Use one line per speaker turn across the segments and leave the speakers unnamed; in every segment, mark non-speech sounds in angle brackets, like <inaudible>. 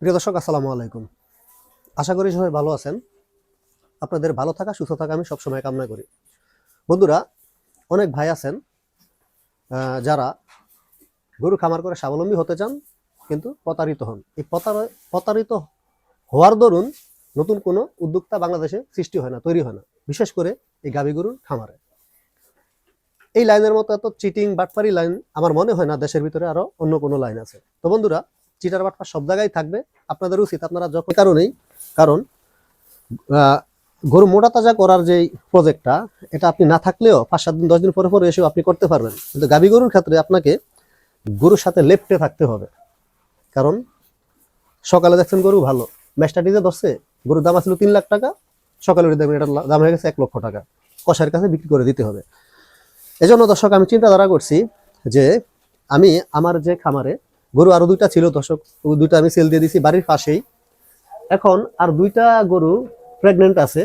প্রিয় দর্শক, আসসালামু আলাইকুম। আশা করি সবাই ভালো আছেন। আপনাদের ভালো থাকা, সুস্থ থাকা আমি সবসময় কামনা করি। বন্ধুরা, অনেক ভাই আছেন যারা গরু খামার করে স্বাবলম্বী হতে চান, কিন্তু প্রতারিত হন। এই প্রতার- প্রতারিত হওয়ার দরুন নতুন কোনো উদ্যোক্তা বাংলাদেশে সৃষ্টি হয় না, তৈরি হয় না, বিশেষ করে এই গাভী গরুর খামারে। এই লাইনের মতো এত চিটিং বাটপারি লাইন, আমার মনে হয় না দেশের ভিতরে আরও অন্য কোনো লাইন আছে। তো বন্ধুরা চিটার বাটপার সব জায়গায় থাকবে। আপনাদের উচিত আপনারা যখন কারণেই, কারণ গরু মোটা তাজা করার যে প্রজেক্টটা এটা আপনি না থাকলেও পাঁচ সাত দিন, দশ দিন পরে পরে এসেও আপনি করতে পারবেন। কিন্তু গাভী গরুর ক্ষেত্রে আপনাকে গরুর সাথে লেপটে থাকতে হবে। কারণ, সকালে দেখছেন গরু ভালো। ম্যাচটা ডিজে ধরছে, গরুর দাম আছিল তিন লাখ টাকা। সকালে উঠে দেখবেন এটার দাম হয়ে গেছে এক লক্ষ টাকা। কষার কাছে বিক্রি করে দিতে হবে। এজন্য দর্শক, আমি চিন্তাধারা করছি যে, আমি আমার যে খামারে গরু আরও দুইটা ছিল, দর্শক দুইটা আমি সেল দিয়ে দিছি বাড়ির পাশেই। এখন আর দুইটা গরু প্রেগনেন্ট আছে,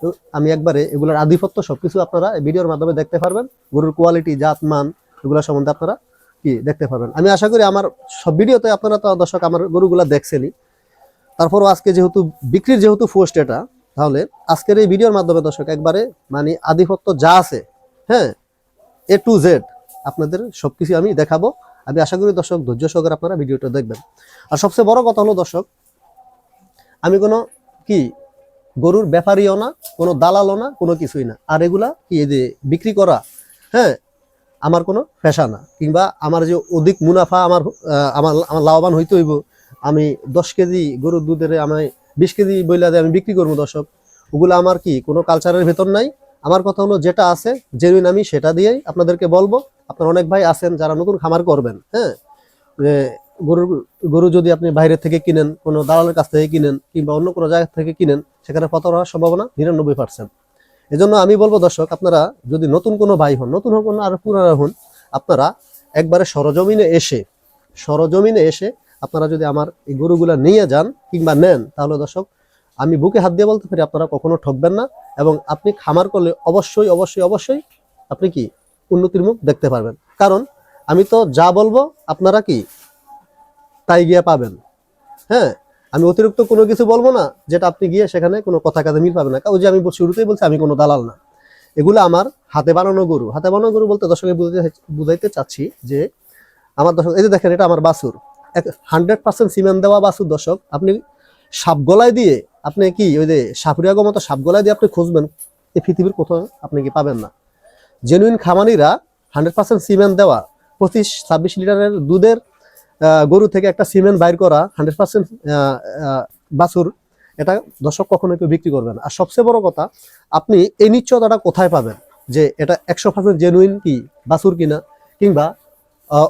তো আমি একবারে এগুলোর আধিপত্য সবকিছু আপনারা ভিডিওর মাধ্যমে দেখতে পারবেন। গরুর কোয়ালিটি জাত, মান, এগুলো সম্বন্ধে আপনারা কি দেখতে পারবেন। আমি আশা করি আমার সব ভিডিওতে আপনারা তো দর্শক আমার গরুগুলা দেখছেনই। তারপরও আজকে যেহেতু বিক্রির যেহেতু পোস্ট এটা, তাহলে আজকের এই ভিডিওর মাধ্যমে দর্শক একবারে মানে আধিপত্য যা আছে হ্যাঁ এ টু জেড আপনাদের সবকিছু আমি দেখাবো। আমি আশা করি দর্শক, ধৈর্য সহকারে আপনারা ভিডিওটা দেখবেন। আর সবচেয়ে বড় কথা হলো দর্শক, আমি কোনো কি গরুর ব্যাপারীও না, কোনো দালালও না, কোনো কিছুই না। আর এগুলা কি এই যে বিক্রি করা হ্যাঁ আমার কোনো পেশা না। কিংবা আমার যে অধিক মুনাফা আমার আমার আমার লাভবান হইতে হইব, আমি দশ কেজি গরুর দুধের আমি বিশ কেজি বইলা আমি বিক্রি করব দর্শক। ওগুলো আমার কি কোনো কালচারের ভেতর নাই? আমার কথা হলো যেটা আছে জেনুইন আমি সেটা দিয়েই আপনাদেরকে বলব। আপনার অনেক ভাই আছেন যারা নতুন খামার করবেন হ্যাঁ? যে গরুর, গরু যদি আপনি বাইরে থেকে কিনেন, কোনো দালালের কাছ থেকে কিনেন কিংবা অন্য কোনো জায়গা থেকে কিনেন, সেখানে পতন হওয়ার সম্ভাবনা নিরানব্বই পার্সেন্ট এজন্য আমি বলব দর্শক, আপনারা যদি নতুন কোনো ভাই হন, নতুন হোক না আর পুরানো হন, আপনারা একবারে সরজমিনে এসে সরজমিনে এসে আপনারা যদি আমার এই গরুগুলা নিয়ে যান কিংবা নেন, তাহলে দর্শক, আমি বুকে হাত দিয়ে বলতে পারি আপনারা কখনো ঠকবেন না এবং আপনি খামার করলে অবশ্যই অবশ্যই অবশ্যই আপনি কি উন্নতির মুখ দেখতে পারবেন। কারণ আমি তো যা বলব আপনারা কি? তাই গিয়ে পাবেন। হ্যাঁ আমি অতিরিক্ত কোনো কিছু বলব না, যেটা আপনি গিয়ে সেখানে কোনো কথা কাজে মিল পাবেন না। ওই যে আমি শুরুতেই বলছি, আমি কোনো দালাল না। এগুলো আমার হাতে বানানো গরু। হাতে বানানো গরু বলতে দর্শকে বুঝাইতে চাচ্ছি যে আমার দর্শক, এই যে দেখেন, এটা আমার বাসুর এক হান্ড্রেড পার্সেন্ট সিমেন্ট দেওয়া বাসুর দর্শক। আপনি সাপ গলায় দিয়ে আপনি কি ওই যে সাপুরিয়াগো মতো সাপ গলায় দিয়ে আপনি খুঁজবেন, এই পৃথিবীর কোথাও আপনি কি পাবেন না। জেনুইন খামানিরা হান্ড্রেড পার্সেন্ট সিমেন্ট দেওয়া, পঁচিশ, ছাব্বিশ লিটারের দুধের গরু থেকে একটা সিমেন্ট বাইর করা হান্ড্রেড পার্সেন্ট বাছুর, এটা দর্শক কখনো কেউ বিক্রি করবে না। আর সবচেয়ে বড় কথা, আপনি এই নিশ্চয়তাটা কোথায় পাবেন? যে এটা একশো পার্সেন্ট জেনুইন কি, বাছুর কিনা, কিংবা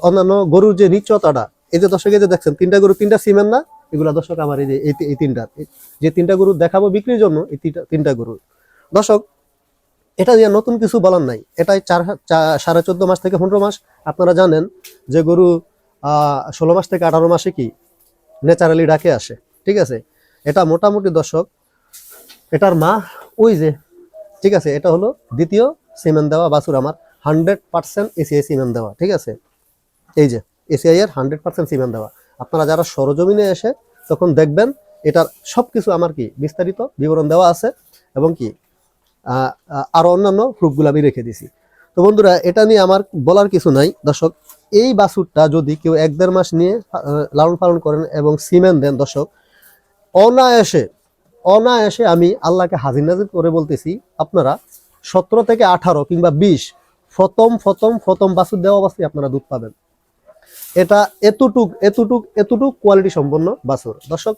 অন্যান্য গরুর যে নিশ্চয়তাটা, এই যে দর্শকে যে দেখছেন, তিনটা গরু তিনটা সিমেন্ট না? এগুলা দর্শক আমার এই যে, এই তিনটা যে তিনটা গরু দেখাবো বিক্রির জন্য, এই তিনটা তিনটা গরু। দর্শক এটা দিয়ে নতুন কিছু বলার নাই। এটাই চার সাড়ে চোদ্দ মাস থেকে পনেরো মাস। আপনারা জানেন যে গরু ষোলো মাস থেকে আঠারো মাসে কি ন্যাচারালি ডাকে আসে। ঠিক আছে? এটা মোটামুটি দর্শক, এটার মা, ওই যে, ঠিক আছে? এটা হলো দ্বিতীয় সিমেন্ট দেওয়া বাছুর আমার। হান্ড্রেড পার্সেন্ট এসিআই সিমেন্ট দেওয়া, ঠিক আছে? এই যে, এসিআই এর হান্ড্রেড পার্সেন্ট সিমেন্ট দেওয়া। আপনারা যারা সরজমিনে এসে তখন দেখবেন, এটার সব কিছু আমার কি বিস্তারিত বিবরণ দেওয়া আছে। এবং কি আরও অন্যান্য প্রুফগুলো আমি রেখে দিছি। তো বন্ধুরা, এটা নিয়ে আমার বলার কিছু নাই। দর্শক, এই বাছুরটা যদি কেউ এক দেড় মাস নিয়ে লালন পালন করেন এবং সিমেন্ট দেন, দর্শক, অনায়াসে অনায়াসে আমি আল্লাহকে হাজির নাজির করে বলতেছি, আপনারা সতেরো থেকে আঠারো কিংবা বিশ প্রথম ফতম প্রথম বাছুর দেওয়া অবস্থায় আপনারা দুধ পাবেন। এটা এতটুক এতটুক এতটুক কোয়ালিটি সম্পন্ন বাছুর। দর্শক,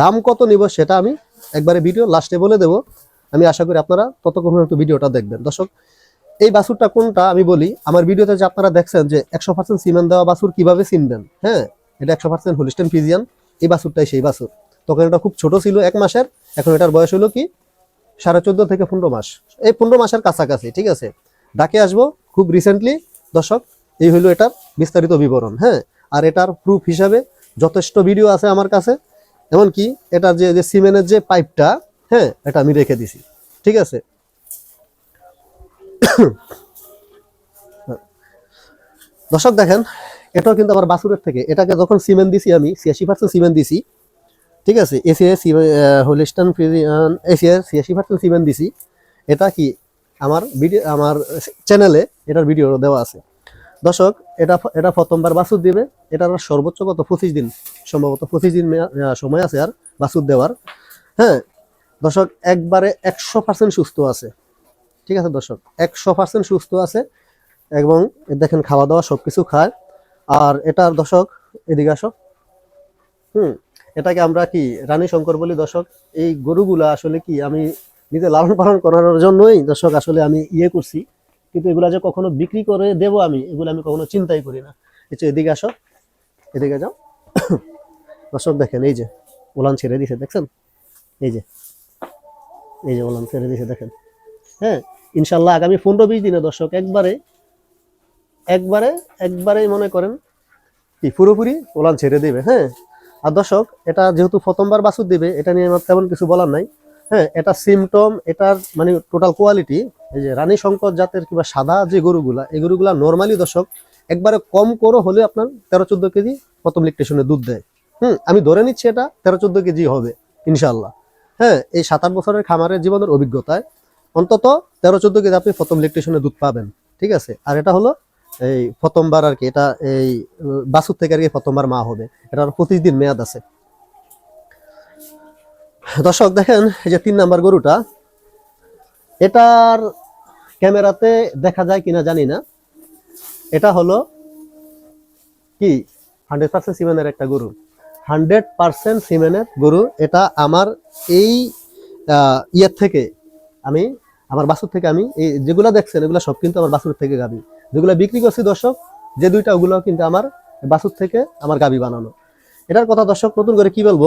দাম কত নিব সেটা আমি একবারে ভিডিও লাস্টে বলে দেব। আমি আশা করি আপনারা ততক্ষণ একটু ভিডিওটা দেখবেন। দর্শক, এই বাসুরটা কোনটা আমি বলি, আমার ভিডিওতে যে আপনারা দেখছেন যে একশো পার্সেন্ট সিমেন্ট দেওয়া বাসুর কীভাবে চিনবেন হ্যাঁ? এটা একশো পার্সেন্ট হোলিস্টেন ফিজিয়ান এই বাসুরটাই সেই বাসুর তখন এটা খুব ছোট ছিল, এক মাসের। এখন এটার বয়স হলো কি? সাড়ে চোদ্দ থেকে পনেরো মাস। এই পনেরো মাসের কাছাকাছি, ঠিক আছে? ডাকে আসব খুব রিসেন্টলি দর্শক, এই হলো এটার বিস্তারিত বিবরণ হ্যাঁ? আর এটার প্রুফ হিসাবে যথেষ্ট ভিডিও আছে আমার কাছে। এমনকি এটার যে সিমেন্টের যে পাইপটা হ্যাঁ এটা আমি রেখে দিছি। ঠিক আছে? দর্শক দেখেন, এটাও কিন্তু আমার বাসুরের থেকে। এটাকে যখন সিমেন্ট দিছি আমি, ছিয়াশি পার্সেন্ট সিমেন্ট দিছি। ঠিক আছে? এসিএস হোলিস্টান ফ্রিজিয়ান এসিএস ছিয়াশি পার্সেন্ট সিমেন্ট দিছি। এটা কি আমার ভিডিও আমার চ্যানেলে এটার ভিডিও দেওয়া আছে। দর্শক, এটা এটা প্রথমবার বাসুর দিবে। এটার সর্বোচ্চ কত? পঁচিশ দিন। সম্ভবত পঁচিশ দিন সময় আছে আর বাসুর দেওয়ার। হ্যাঁ দর্শক, একবারে একশো পার্সেন্ট সুস্থ আছে। ঠিক আছে দর্শক, একশো পার্সেন্ট সুস্থ আছে এবং দেখেন খাওয়া দাওয়া সব কিছু খায়। আর এটার দর্শক, এদিকে আসো। হুম, এটাকে আমরা কি রানী শঙ্কর বলি দর্শক? এই গরুগুলা আসলে কি আমি নিজে লালন পালন করার জন্যই দর্শক আসলে আমি ইয়ে করছি। কিন্তু এগুলা যে কখনো বিক্রি করে দেব আমি, এগুলো আমি কখনো চিন্তাই করি না। এই এদিকে আসো, এদিকে যাও। <coughs> দর্শক দেখেন, এই যে ওলান ছেড়ে দিছে, দেখছেন? এই যে এই যে ওলান ছেড়ে দিছে, দেখেন। হ্যাঁ ইনশাল্লাহ আগামী পনেরো বিশ দিনে দর্শক, একবারে একবারে, একবারেই মনে করেন কি, পুরোপুরি ওলান ছেড়ে দেবে হ্যাঁ। আর দর্শক, এটা যেহেতু প্রথমবার বাছুর দিবে, এটা নিয়ে আমার তেমন কিছু বলার নাই। হ্যাঁ এটা সিমটম এটার মানে টোটাল কোয়ালিটি এই যে রানী শঙ্কর জাতের কিংবা সাদা যে গরুগুলা, এই গরুগুলা নর্মালি দর্শক, একবারে কম করে হলে আপনার তেরো চোদ্দ কেজি প্রথম লিকটেশনে দুধ দেয়। হুম, আমি ধরে নিচ্ছি এটা তেরো চোদ্দ কেজি হবে ইনশাল্লাহ হ্যাঁ এই সাত আট বছরের খামারের জীবনের অভিজ্ঞতায় অন্তত তেরো চোদ্দ কেজি আপনি প্রথম লিকটেশনে দুধ পাবেন, ঠিক আছে? আর এটা হলো এই প্রথমবার আর কি, এটা এই বাসুর থেকে আর কি প্রথমবার মা হবে, এটার পঁচিশ দিন মেয়াদ আছে। দর্শক, দেখেন এই যে তিন নাম্বার গরুটা, এটার ক্যামেরাতে দেখা যায় কিনা জানি না, এটা হলো কি হান্ড্রেড পার্সেন্ট সিমেন্টের একটা গরু। হান্ড্রেড পার্সেন্ট সিমেনের গরু এটা আমার এই ইয়ের থেকে আমি, আমার বাসুর থেকে আমি, এই যেগুলো দেখছেন, এগুলো সব কিন্তু আমার বাসুর থেকে গাবি। যেগুলো বিক্রি করছি দর্শক, যে দুইটা ওগুলো কিন্তু আমার বাসুর থেকে আমার গাবি বানানো। এটার কথা দর্শক, নতুন করে কি বলব,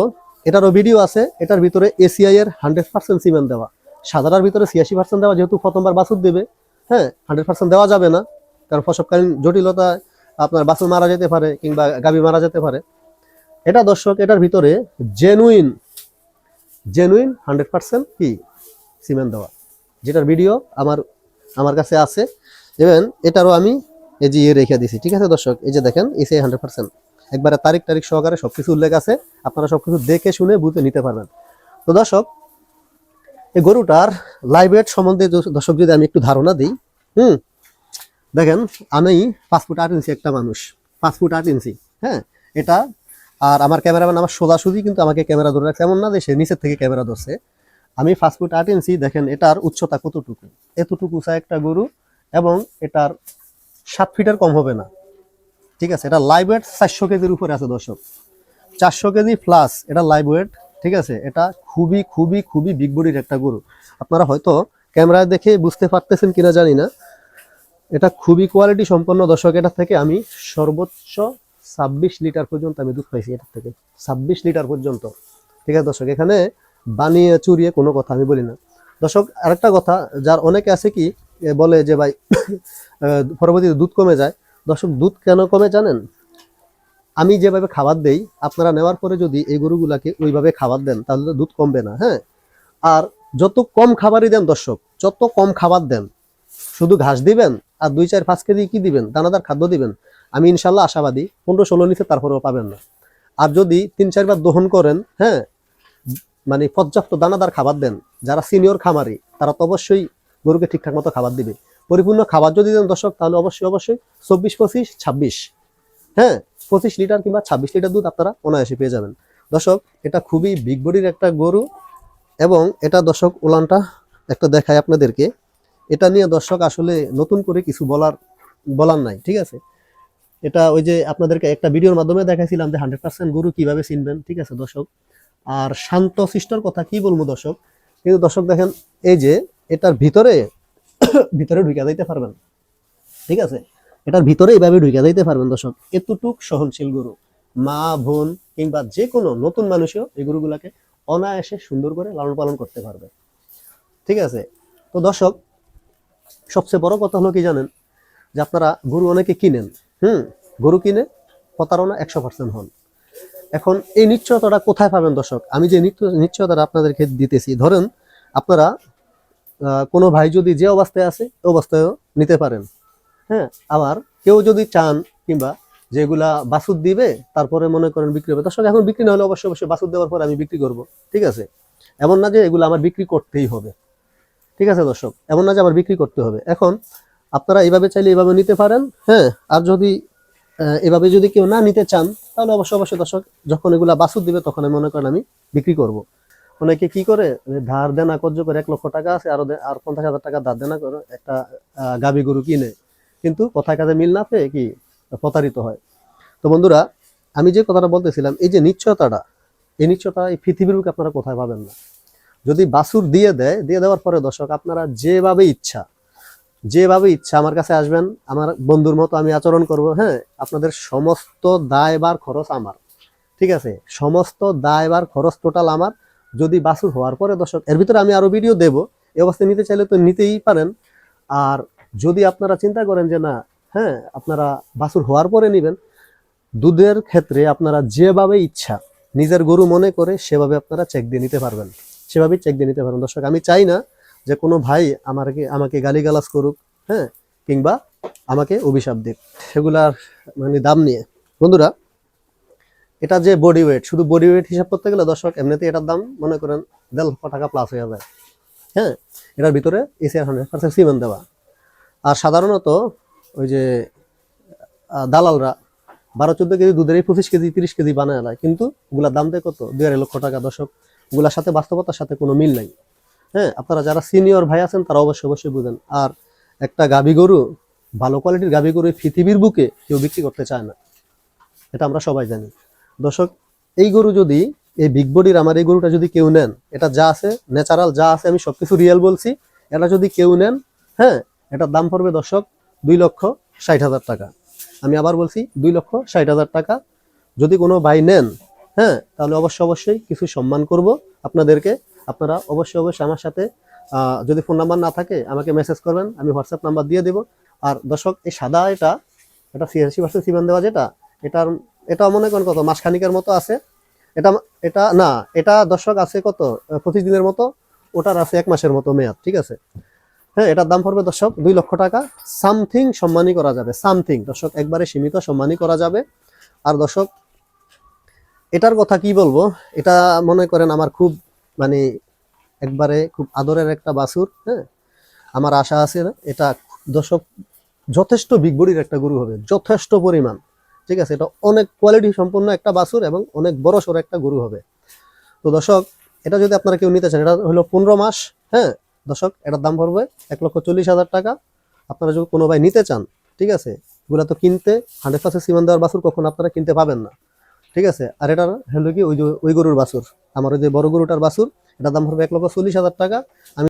এটারও ভিডিও আছে, এটার ভিতরে এসিআই এর হান্ড্রেড পার্সেন্ট সিমেন্ট দেওয়া। সাদাটার ভিতরে ছিয়াশি পার্সেন্ট দেওয়া, যেহেতু প্রথমবার বাছুর দেবে হ্যাঁ হান্ড্রেড পার্সেন্ট দেওয়া যাবে না, কারণ প্রসবকালীন জটিলতা আপনার বাছুর মারা যেতে পারে কিংবা গাবি মারা যেতে পারে। এটা দর্শক, এটার ভিতরে জেনুইন জেনুইন হান্ড্রেড পার্সেন্ট কি? সিমেন্ট দেওয়া। যেটার ভিডিও আমার আমার কাছে আছে। এবং এটারও আমি এই যে ইয়ে রেখে দিছি, ঠিক আছে দর্শক? এই যে দেখেন এসে হান্ড্রেড পার্সেন্ট একবারে তারিখ তারিখ সহকারে সব কিছু উল্লেখ আছে, আপনারা সব কিছু দেখে শুনে বুঝে নিতে পারবেন। তো দর্শক, এই গরুটার লাইভ ওয়েট সম্বন্ধে দর্শক যদি আমি একটু ধারণা দিই, হুম, দেখেন, আমি পাঁচ ফুট আট ইঞ্চি একটা মানুষ, পাঁচ ফুট আট ইঞ্চি হ্যাঁ এটা আর আমার ক্যামেরাম্যান আমার সোজাসুজি কিন্তু আমাকে ক্যামেরা ধরে রাখছে। এমন না যে সে নিচের থেকে ক্যামেরা ধরছে। আমি ফুট আট ইঞ্চি দেখেন, এটার উচ্চতা কতটুকু? এতটুকু উঁচা একটা গরু এবং এটার সাত ফিটের কম হবে না। ঠিক আছে, এটা লাইভ ওয়েট চারশো কেজির উপরে আছে দর্শক। চারশো কেজি প্লাস এটা লাইভ ওয়েট ঠিক আছে? এটা খুবই খুবই খুবই বিগ বডির একটা গরু। আপনারা হয়তো ক্যামেরা দেখে বুঝতে পারতেছেন কিনা জানি না। এটা খুবই কোয়ালিটি সম্পন্ন দর্শক এটা থেকে আমি সর্বোচ্চ ছাব্বিশ লিটার পর্যন্ত আমি দুধ পাইছি এটার থেকে। ছাব্বিশ লিটার পর্যন্ত। ঠিক আছে দর্শক, এখানে বানিয়ে চুরিয়ে কোনো কথা আমি বলি না। দর্শক, আরেকটা কথা, যার অনেকে আছে কি বলে যে ভাই <coughs> পরবর্তীতে দুধ কমে যায়। দর্শক, দুধ কেন কমে জানেন? আমি যেভাবে খাবার দেই, আপনারা নেওয়ার পরে যদি এই গরুগুলাকে ওইভাবে খাবার দেন, তাহলে দুধ কমবে না হ্যাঁ? আর যত কম খাবারই দেন দর্শক, যত কম খাবার দেন, শুধু ঘাস দিবেন আর দুই চার পাঁচ কেজি কি দিবেন? দানাদার খাদ্য দিবেন। আমি ইনশাল্লাহ আশাবাদী, পনেরো ষোলো নিচে তারপরেও পাবেন না। আর যদি তিন, চারবার দহন করেন হ্যাঁ মানে পর্যাপ্ত দানাদার খাবার দেন, যারা সিনিয়র খামারি, তারা তো অবশ্যই গরুকে ঠিকঠাক মতো খাবার দিবে। পরিপূর্ণ খাবার যদি দেন দর্শক, তাহলে অবশ্যই অবশ্যই চব্বিশ, পঁচিশ, ছাব্বিশ হ্যাঁ পঁচিশ লিটার কিংবা ছাব্বিশ লিটার দুধ আপনারা অনায়াসে পেয়ে যাবেন। দর্শক, এটা খুবই বিগ বডির একটা গরু এবং এটা দর্শক, উলানটা একটা দেখায় আপনাদেরকে। এটা নিয়ে দর্শক, আসলে নতুন করে কিছু বলার বলার নাই, ঠিক আছে? এটা ওই যে আপনাদেরকে একটা ভিডিওর মাধ্যমে দেখাইছিলাম যে হান্ড্রেড পার্সেন্ট গরু কীভাবে চিনবেন, ঠিক আছে দর্শক? আর শান্ত শিষ্টর কথা কি বলব দর্শক? কিন্তু দর্শক দেখেন, এই যে এটার ভিতরে <coughs> ভিতরে ঢুকে যাইতে পারবেন, ঠিক আছে? এটার ভিতরে এইভাবে ঢুকে যাইতে পারবেন দর্শক। এতটুক সহনশীল গরু, মা, বোন কিংবা যে কোনো নতুন মানুষও এই গরুগুলাকে অনায়াসে সুন্দর করে লালন পালন করতে পারবে, ঠিক আছে? তো দর্শক, সবচেয়ে বড় কথা হলো কি জানেন? যে আপনারা গরু অনেকে কিনেন হুম, গরু কিনে প্রতারণা একশো পার্সেন্ট হন। এখন এই নিশ্চয়তাটা কোথায় পাবেন দর্শক? আমি যে নিশ্চ- নিশ্চয়তাটা আপনাদেরকে দিতেছি, ধরেন আপনারা কোনো ভাই যদি যে অবস্থায় আছে অবস্থায়ও নিতে পারেন। হ্যাঁ আবার কেউ যদি চান কিংবা যেগুলা বাসুদ দিবে, তারপরে মনে করেন বিক্রি হবে। দর্শক, এখন বিক্রি না হলে অবশ্যই অবশ্যই বাসুদ দেওয়ার পরে আমি বিক্রি করব, ঠিক আছে? এমন না যে এগুলো আমার বিক্রি করতেই হবে, ঠিক আছে দর্শক? এমন না যে আমার বিক্রি করতে হবে। এখন আপনারা এইভাবে চাইলে এভাবে নিতে পারেন হ্যাঁ? আর যদি এভাবে যদি কেউ না নিতে চান, তাহলে অবশ্যই অবশ্যই দর্শক, যখন এগুলা বাসুদ দিবে, তখন আমি মনে করেন আমি বিক্রি করব। অনেকে কি করে ধার দেনা কর্য করে এক লক্ষ টাকা আছে, আরও আর পঞ্চাশ হাজার টাকা ধার দেনা করে একটা গাভী গরু কিনে। কিন্তু কথায় কাজে মিল না পেয়ে কি প্রতারিত হয়। তো বন্ধুরা, আমি যে কথাটা বলতেছিলাম, এই যে নিশ্চয়তাটা, এই নিশ্চয়তা এই পৃথিবীর আপনারা কোথায় পাবেন না? যদি বাসুর দিয়ে দেয়, দিয়ে দেওয়ার পরে দর্শক, আপনারা যেভাবে ইচ্ছা যেভাবে ইচ্ছা আমার কাছে আসবেন, আমার বন্ধুর মতো আমি আচরণ করব হ্যাঁ আপনাদের সমস্ত দায়বার খরচ আমার, ঠিক আছে? সমস্ত দায়বার খরচ টোটাল আমার। যদি বাসুর হওয়ার পরে দর্শক, এর ভিতরে আমি আরও ভিডিও দেব এই অবস্থায় নিতে চাইলে তো নিতেই পারেন। আর যদি আপনারা চিন্তা করেন যে না হ্যাঁ আপনারা বাসুর হওয়ার পরে নেবেন, দুধের ক্ষেত্রে আপনারা যেভাবে ইচ্ছা, নিজের গরু মনে করে সেভাবে আপনারা চেক দিয়ে নিতে পারবেন। সেভাবেই চেক দিয়ে নিতে পারবেন। দর্শক, আমি চাই না যে কোনো ভাই আমাকে আমাকে গালিগালাজ করুক হ্যাঁ কিংবা আমাকে অভিশাপ দিক। সেগুলার মানে দাম নিয়ে। বন্ধুরা, এটা যে বডি ওয়েট শুধু বডি ওয়েট হিসাব করতে গেলে দর্শক এমনিতে এটার দাম মনে করেন দেড় লক্ষ টাকা প্লাস হয়ে যায়। হ্যাঁ এটার ভিতরে এসি হান্ড্রেড পার্সেন্ট সিমেন্ট দেওয়া। আর সাধারণত ওই যে দালালরা বারো চোদ্দ কেজি দুধের এই পঁচিশ কেজি, তিরিশ কেজি বানায় কিন্তু ওগুলার দাম দেয় কত? দুই আড়াই লক্ষ টাকা। দর্শক, ওগুলার সাথে বাস্তবতার সাথে কোনো মিল নাই। হ্যাঁ আপনারা যারা সিনিয়র ভাই আছেন, তারা অবশ্যই অবশ্যই বুঝেন। আর একটা গাভী গরু, ভালো কোয়ালিটির গাভী গরু পৃথিবীর বুকে কেউ বিক্রি করতে চায় না। এটা আমরা সবাই জানি। দর্শক, এই গরু যদি, এই বিগ বডির আমার এই গরুটা যদি কেউ নেন, এটা যা আছে ন্যাচারাল যা আছে, আমি সবকিছু রিয়েল বলছি, এটা যদি কেউ নেন হ্যাঁ এটার দাম পড়বে দর্শক দুই লক্ষ ষাট হাজার টাকা। আমি আবার বলছি, দুই লক্ষ ষাট হাজার টাকা। যদি কোনো ভাই নেন হ্যাঁ তাহলে অবশ্যই অবশ্যই কিছু সম্মান করব আপনাদেরকে। আপনারা অবশ্যই অবশ্যই আমার সাথে যদি ফোন নাম্বার না থাকে, আমাকে মেসেজ করবেন, আমি হোয়াটসঅ্যাপ নাম্বার দিয়ে দেবো। আর দর্শক, এই সাদা এটা এটা সিএসসি ভার্সেস সিমেন্ট দেওয়া যেটা, এটার, এটা মনে করেন কত, মাসখানিকের মতো আছে। এটা এটা, না, এটা দর্শক আছে কত পঁচিশ দিনের মতো, ওটার আছে এক মাসের মতো মেয়াদ, ঠিক আছে? হ্যাঁ এটার দাম পড়বে দর্শক দুই লক্ষ টাকা। সামথিং সম্মানই করা যাবে, সামথিং। দর্শক, একবারে সীমিত সম্মানই করা যাবে। আর দর্শক, এটার কথা কি বলব, এটা মনে করেন আমার খুব মানে একবারে খুব আদরের একটা বাছুর হ্যাঁ? আমার আশা আছে না, এটা দর্শক যথেষ্ট বিগ বডির একটা গরু হবে, যথেষ্ট পরিমাণ, ঠিক আছে? এটা অনেক কোয়ালিটি সম্পন্ন একটা বাছুর এবং অনেক বড় সড়ো একটা গরু হবে। তো দর্শক, এটা যদি আপনারা কেউ নিতে চান, এটা হলো পনেরো মাস হ্যাঁ? দর্শক, এটার দাম পড়বে এক লক্ষ চল্লিশ হাজার টাকা। আপনারা যদি কোনো ভাই নিতে চান, ঠিক আছে? এগুলা তো কিনতে হান্ড্রেড পার্সেন্ট সিমান দেওয়ার বাছুর কখন আপনারা কিনতে পাবেন না, ঠিক আছে? আর এটার হলো কি, ওই ওই গরুর বাছুর। আমার ওই যে বড় গরুটার বাছুর, এটার দাম হবে এক লক্ষ চল্লিশ হাজার টাকা। আমি